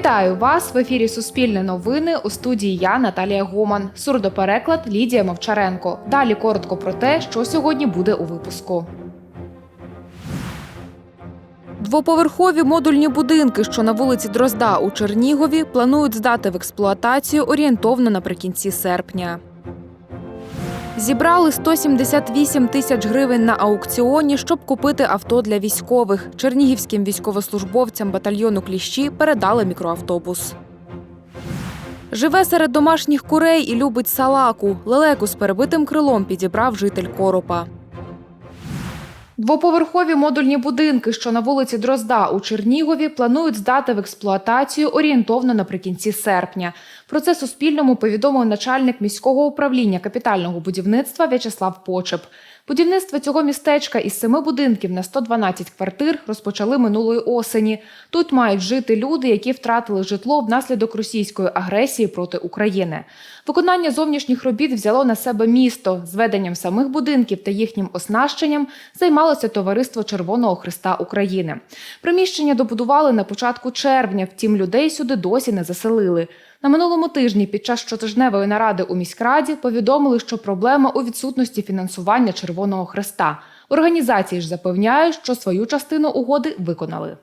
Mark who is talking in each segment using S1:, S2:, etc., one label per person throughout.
S1: Вітаю вас в ефірі Суспільне новини у студії я Наталія Гоман. Сурдопереклад Лідія Мовчаренко. Далі коротко про те, що сьогодні буде у випуску. Двоповерхові модульні будинки, що на вулиці Дрозда у Чернігові, планують здати в експлуатацію орієнтовно наприкінці серпня. Зібрали 178 тисяч гривень на аукціоні, щоб купити авто для військових. Чернігівським військовослужбовцям батальйону Кліщі передали мікроавтобус. Живе серед домашніх курей і любить салаку. Лелеку з перебитим крилом підібрав житель Коропа. Двоповерхові модульні будинки, що на вулиці Дрозда у Чернігові, планують здати в експлуатацію орієнтовно наприкінці серпня. Про це Суспільному повідомив начальник міського управління капітального будівництва В'ячеслав Почеп. Будівництво цього містечка із семи будинків на 112 квартир розпочали минулої осені. Тут мають жити люди, які втратили житло внаслідок російської агресії проти України. Виконання зовнішніх робіт взяло на себе місто. Зведенням самих будинків та їхнім оснащенням займалося товариство Червоного Христа України. Приміщення добудували на початку червня, втім людей сюди досі не заселили. На минулому тижні під час щотижневої наради у міськраді повідомили, що проблема у відсутності фінансування Червоного Христа. Організації ж запевняють, що свою частину угоди виконали.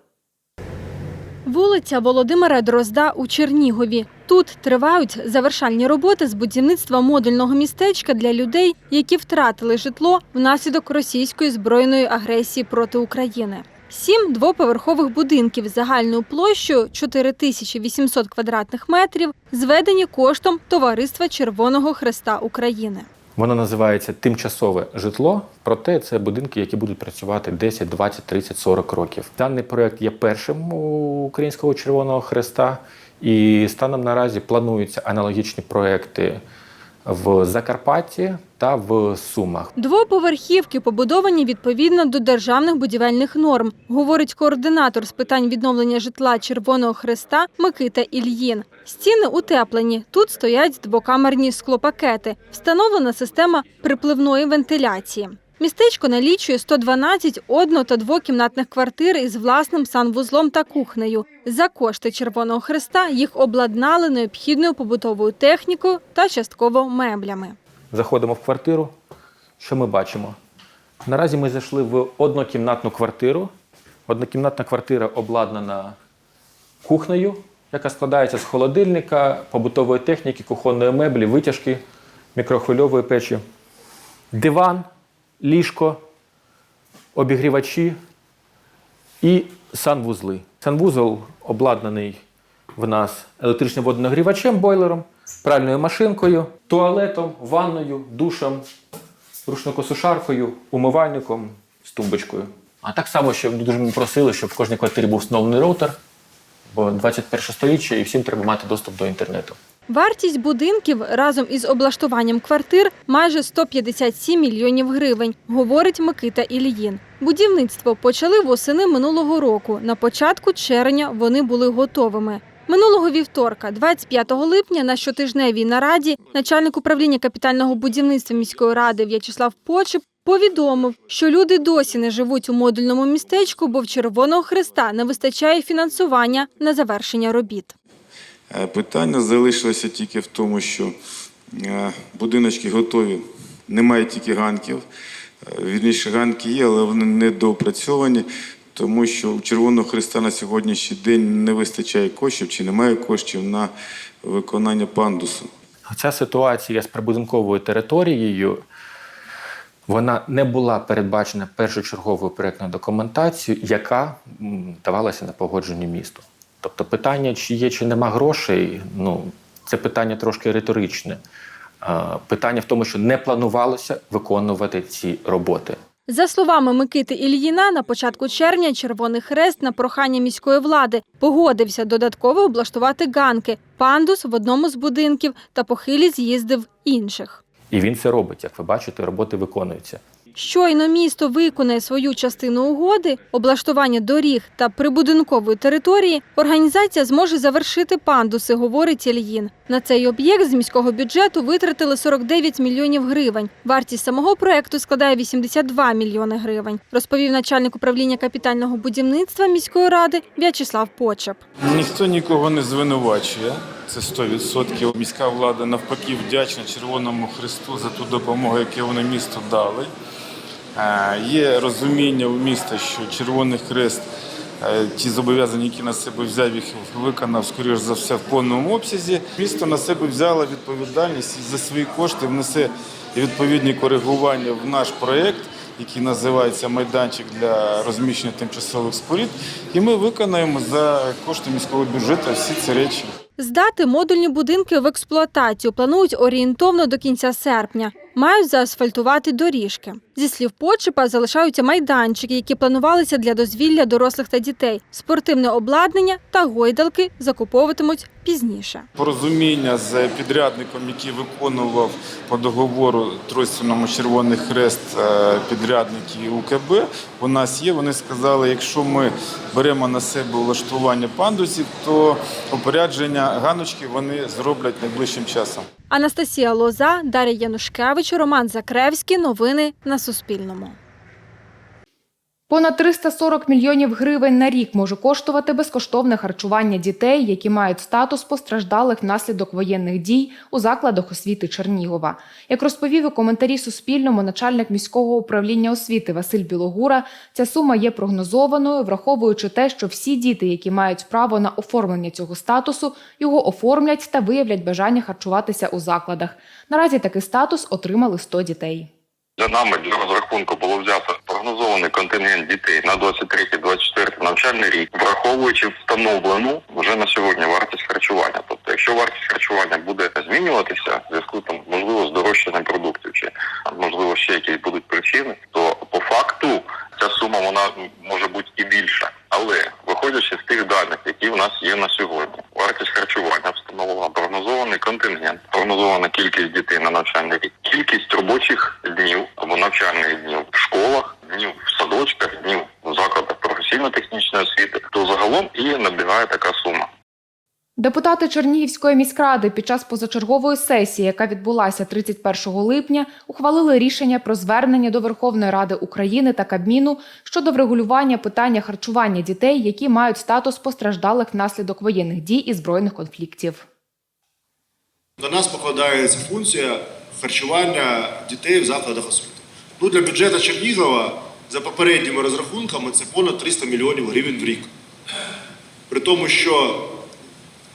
S2: Вулиця Володимира Дрозда у Чернігові. Тут тривають завершальні роботи з будівництва модульного містечка для людей, які втратили житло внаслідок російської збройної агресії проти України. Сім двоповерхових будинків з загальною площею 4800 квадратних метрів зведені коштом Товариства Червоного Хреста України.
S3: Воно називається тимчасове житло, проте це будинки, які будуть працювати 10, 20, 30, 40 років. Даний проект є першим у Українського Червоного Хреста, і станом наразі плануються аналогічні проекти в Закарпатті та в Сумах.
S2: Двоповерхівки побудовані відповідно до державних будівельних норм, говорить координатор з питань відновлення житла Червоного Хреста Микита Ільїн. Стіни утеплені. Тут стоять двокамерні склопакети. Встановлена система припливної вентиляції. Містечко налічує 112 одно- та двокімнатних квартир із власним санвузлом та кухнею. За кошти Червоного Хреста їх обладнали необхідною побутовою технікою та частково меблями.
S3: Заходимо в квартиру. Що ми бачимо? Наразі ми зайшли в однокімнатну квартиру. Однокімнатна квартира обладнана кухнею, яка складається з холодильника, побутової техніки, кухонної меблі, витяжки, мікрохвильової печі, диван, ліжко, обігрівачі і санвузли. Санвузол обладнаний в нас електричним водонагрівачем, бойлером, пральною машинкою, туалетом, ванною, душем, рушникосушаркою, умивальником з тумбочкою. А так само, що дуже ми просили, щоб в кожній квартирі був встановлений роутер, бо 21 сторіччя і всім треба мати доступ до інтернету.
S2: Вартість будинків разом із облаштуванням квартир майже 157 мільйонів гривень, говорить Микита Ільїн. Будівництво почали восени минулого року. На початку червня вони були готовими. Минулого вівторка, 25 липня, на щотижневій нараді начальник управління капітального будівництва міської ради В'ячеслав Почеп повідомив, що люди досі не живуть у модульному містечку, бо в Червоного Хреста не вистачає фінансування на завершення робіт.
S4: Е, Питання залишилося тільки в тому, що е, будиночки готові, немає тільки ганків. Е, Вірніше, ганки є, але вони недоопрацьовані, тому що у Червоного Христа на сьогоднішній день не вистачає коштів чи немає коштів на виконання пандусу.
S3: Ця ситуація з прибудинковою територією вона не була передбачена першочерговою проєктною документацією, яка давалася на погодження місту. Тобто питання, чи є, чи нема грошей, ну це питання трошки риторичне. Питання в тому, що не планувалося виконувати ці роботи.
S2: За словами Микити Ільїна, на початку червня Червоний Хрест на прохання міської влади погодився додатково облаштувати ганки, пандус в одному з будинків та похилі з'їзди в інших.
S3: І він це робить. Як ви бачите, роботи виконуються.
S2: Щойно місто виконає свою частину угоди, облаштування доріг та прибудинкової території, організація зможе завершити пандуси, говорить Ільїн. На цей об'єкт з міського бюджету витратили 49 мільйонів гривень. Вартість самого проекту складає 82 мільйони гривень, розповів начальник управління капітального будівництва міської ради В'ячеслав Почеп.
S4: Ніхто нікого не звинувачує. Це 100%. Міська влада навпаки вдячна Червоному Христу за ту допомогу, яку вони місту дали. Є розуміння у міста, що Червоний Хрест е, ті зобов'язання, які на себе взяв, їх виконав, скоріш за все, в повному обсязі. Місто на себе взяло відповідальність за свої кошти внесе відповідні коригування в наш проєкт, який називається майданчик для розміщення тимчасових споруд. І ми виконаємо за кошти міського бюджету всі ці речі.
S2: Здати модульні будинки в експлуатацію планують орієнтовно до кінця серпня. Мають заасфальтувати доріжки. Зі слів Почепа залишаються майданчики, які планувалися для дозвілля дорослих та дітей. Спортивне обладнання та гойдалки закуповуватимуть пізніше.
S4: Порозуміння з підрядником, який виконував по договору Тройственному Червоний Хрест е, підрядники УКБ, у нас є. Вони сказали, якщо ми беремо на себе влаштування пандусів, то опорядження ганочки вони зроблять найближчим часом.
S2: Анастасія Лоза, Дар'я Янушкевич, Роман Закревський. Новини на Суспільному.
S1: Понад 340 мільйонів гривень на рік може коштувати безкоштовне харчування дітей, які мають статус постраждалих внаслідок воєнних дій у закладах освіти Чернігова. Як розповів у коментарі Суспільному начальник міського управління освіти Василь Білогура, ця сума є прогнозованою, враховуючи те, що всі діти, які мають право на оформлення цього статусу, його оформлять та виявлять бажання харчуватися у закладах. Наразі такий статус отримали 100 дітей.
S5: За нами для розрахунку було взято прогнозований контингент дітей на 23-24 навчальний рік, враховуючи встановлену вже на сьогодні вартість харчування. Тобто, якщо вартість харчування буде змінюватися в зв'язку там можливо з дорожчанням продуктів чи можливо ще якісь будуть причини, то по факту ця сума вона може бути і більша. Але виходячи з тих даних, які в нас є на сьогодні, вартість харчування встановлена прогнозований контингент, прогнозована кількість дітей на навчальний рік, кількість робочих днів або навчальних днів в школах, днів в садочках, днів в закладах професійно-технічної освіти, то загалом і набігає така сума.
S1: Депутати Чернігівської міськради під час позачергової сесії, яка відбулася 31 липня, ухвалили рішення про звернення до Верховної Ради України та Кабміну щодо врегулювання питання харчування дітей, які мають статус постраждалих внаслідок воєнних дій і збройних конфліктів.
S6: На нас покладається функція харчування дітей в закладах освіти. Ну, для бюджету Чернігова за попередніми розрахунками це понад 300 мільйонів гривень в рік. При тому, що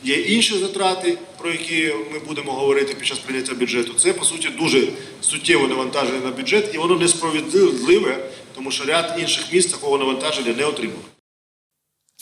S6: є інші затрати, про які ми будемо говорити під час прийняття бюджету. Це, по суті, дуже суттєво навантаження на бюджет, і воно несправедливе, тому що ряд інших міст такого навантаження не отримали.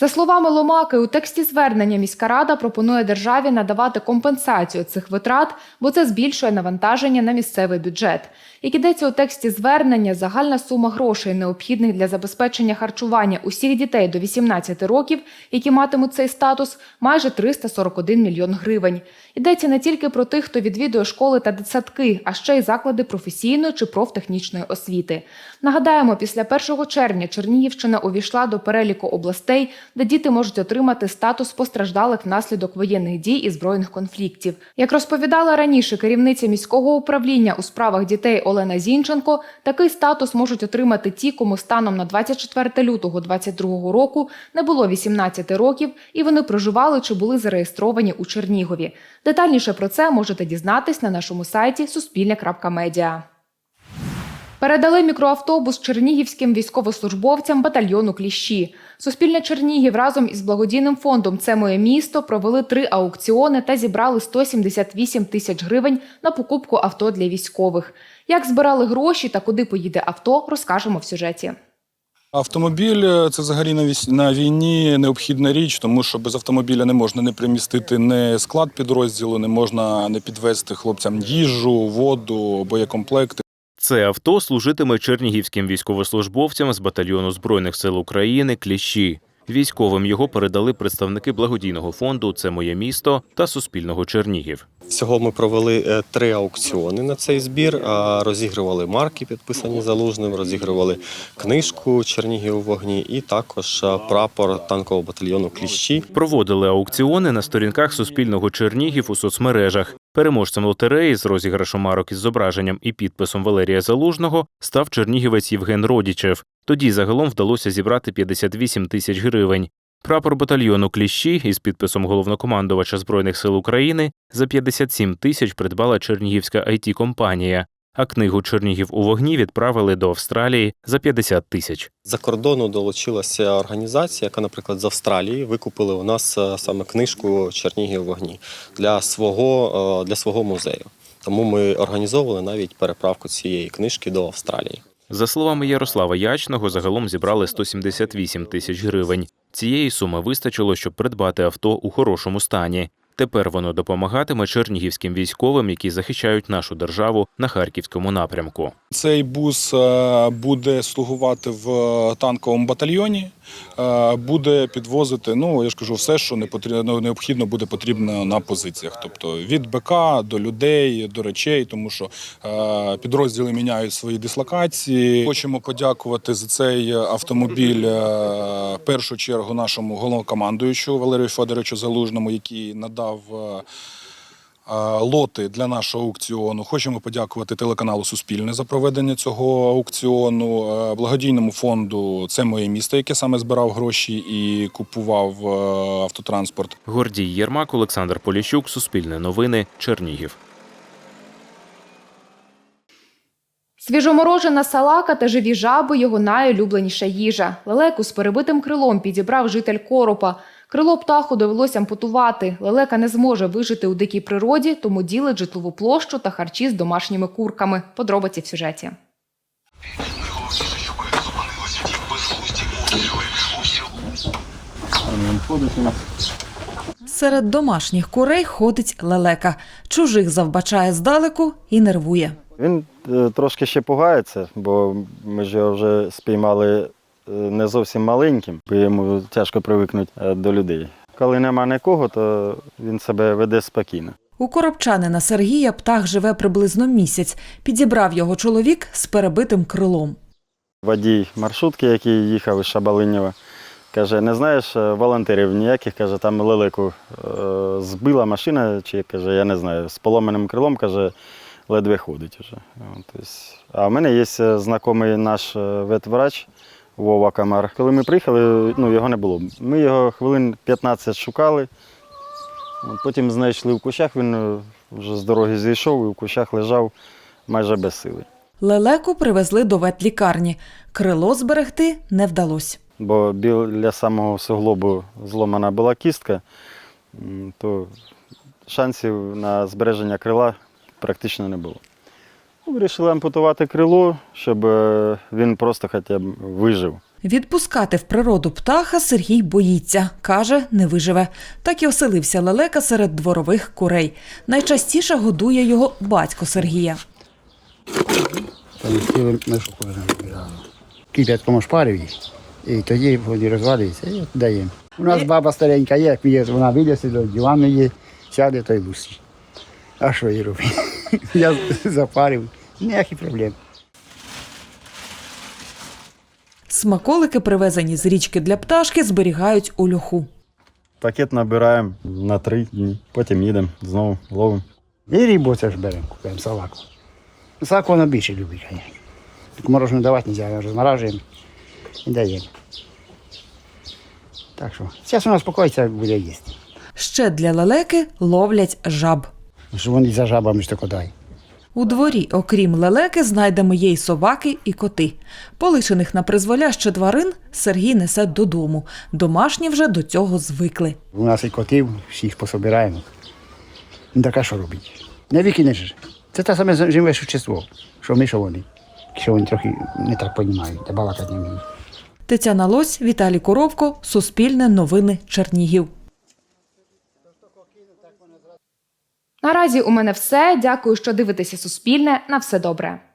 S1: За словами Ломаки, у тексті звернення міська рада пропонує державі надавати компенсацію цих витрат, бо це збільшує навантаження на місцевий бюджет. Як ідеться у тексті звернення, загальна сума грошей, необхідних для забезпечення харчування усіх дітей до 18 років, які матимуть цей статус, майже 341 мільйон гривень. Йдеться не тільки про тих, хто відвідує школи та дитсадки, а ще й заклади професійної чи профтехнічної освіти. Нагадаємо, після 1 червня Чернігівщина увійшла до переліку областей, де діти можуть отримати статус постраждалих внаслідок воєнних дій і збройних конфліктів. Як розповідала раніше керівниця міського управління у справах дітей Олена Зінченко, такий статус можуть отримати ті, кому станом на 24 лютого 2022 року не було 18 років, і вони проживали чи були зареєстровані у Чернігові. Детальніше про це можете дізнатись на нашому сайті суспільне.медіа. Передали мікроавтобус чернігівським військовослужбовцям батальйону Кліщі. Суспільне Чернігів разом із благодійним фондом Це моє місто провели три аукціони та зібрали 178 тисяч гривень на покупку авто для військових. Як збирали гроші та куди поїде авто, розкажемо в сюжеті.
S7: Автомобіль е, це взагалі на на війні необхідна річ, тому що без автомобіля не можна не примістити не склад підрозділу, не можна не підвезти хлопцям їжу, воду, боєкомплекти.
S8: Це авто служитиме чернігівським військовослужбовцям з батальйону Збройних сил України Кліщі. Військовим його передали представники благодійного фонду Це моє місто та Суспільного Чернігів.
S9: Всього ми провели е, три аукціони на цей збір. Розігрували марки, підписані залужним, розігрували книжку Чернігів у вогні і також е, прапор танкового батальйону Кліщі.
S8: Проводили аукціони на сторінках Суспільного Чернігів у соцмережах. Переможцем лотереї з розіграшом марок із зображенням і підписом Валерія Залужного став чернігівець Євген Родічев. Тоді загалом вдалося зібрати 58 тисяч гривень. Прапор батальйону Кліщі із підписом головнокомандувача Збройних сил України за 57 тисяч придбала чернігівська it компанія а книгу Чернігів у вогні відправили до Австралії за 50 тисяч.
S9: За кордону долучилася організація, яка, наприклад, з Австралії викупила у нас е, саме книжку Чернігів у вогні для свого, е, для свого музею. Тому ми організовували навіть переправку цієї книжки до Австралії.
S8: За словами Ярослава Ячного, загалом зібрали 178 тисяч гривень. Цієї суми вистачило, щоб придбати авто у хорошому стані. Тепер воно допомагатиме чернігівським військовим, які захищають нашу державу на харківському напрямку.
S7: Цей бус е, буде слугувати в танковому батальйоні, е, буде підвозити, ну я ж кажу, все, що не потрібно, необхідно буде потрібно на позиціях. Тобто від БК до людей, до речей, тому що е, підрозділи міняють свої дислокації. Хочемо подякувати за цей автомобіль е, в першу чергу нашому головнокомандуючу Валерію Федоровичу Залужному, який надав. Е, лоти для нашого аукціону. Хочемо подякувати телеканалу Суспільне за проведення цього аукціону, е, благодійному фонду Це моє місто, яке саме збирав гроші і купував е, автотранспорт.
S8: Гордій Єрмак, Олександр Поліщук, Суспільне новини, Чернігів.
S1: Свіжоморожена салака та живі жаби його найулюбленіша їжа. Лелеку з перебитим крилом підібрав житель Коропа. Крило птаху довелося ампутувати. Лелека не зможе вижити у дикій природі, тому ділить житлову площу та харчі з домашніми курками. Подробиці в сюжеті.
S10: Серед домашніх курей ходить лелека. Чужих завбачає здалеку і нервує.
S11: Він е, трошки ще пугається, бо ми ж його вже спіймали не зовсім маленьким, бо йому тяжко привикнути е, до людей. Коли нема нікого, то він себе веде спокійно.
S10: У коробчанина Сергія птах живе приблизно місяць. Підібрав його чоловік з перебитим крилом.
S11: Водій маршрутки, який їхав із Шабалинєва, каже: не знаєш е, волонтерів ніяких, каже, там лелеку е, збила машина, чи каже, я не знаю, з поломаним крилом, каже, ледве ходить уже. А в мене є е, знайомий наш е, ветврач Вова Камар. Коли ми приїхали, ну, його не було. Ми його хвилин 15 шукали. От, Потім знайшли в кущах, він е, вже з дороги зійшов і в кущах лежав майже без сили.
S10: Лелеку привезли до ветлікарні. Крило зберегти не вдалося.
S11: бо біля самого суглобу зломана була кістка, то шансів на збереження крила практично не було. Вирішили ампутувати крило, щоб е, він просто хоча б вижив.
S10: Відпускати в природу птаха Сергій боїться. Каже, не виживе. Так і оселився лелека серед дворових курей. Найчастіше годує його батько Сергія.
S12: Кип'ятком їх, і тоді вони розвалюються і даємо. У нас баба старенька є, як є, вона вилізе до дивану є, сяде та й лусить. А що їй робити? Я запарив, ніяких проблем.
S10: Смаколики, привезені з річки для пташки, зберігають у льоху.
S11: Пакет набираємо на три дні, потім їдемо знову ловимо.
S12: І рибу це ж беремо, купуємо салаку. Салаку вона більше любить, звісно. Морожену давати не можна, розморажуємо і даємо. Так що, зараз вона спокоїться, буде їсти.
S10: Ще для лелеки ловлять жаб.
S12: Що вони за жабами ж тако дай.
S10: У дворі, окрім лелеки, знайдемо є й собаки і коти. Полишених на призволяще тварин Сергій несе додому. Домашні вже до цього звикли.
S12: У нас і котів, всіх пособираємо. Ну так що робить? Не віки не ж. Це те саме живе существо, що ми, що вони. Що вони трохи не так розуміють, та балакати не вміють.
S10: Тетяна Лось, Віталій Коровко, Суспільне новини Чернігів.
S1: Наразі у мене все. Дякую, що дивитеся Суспільне. На все добре.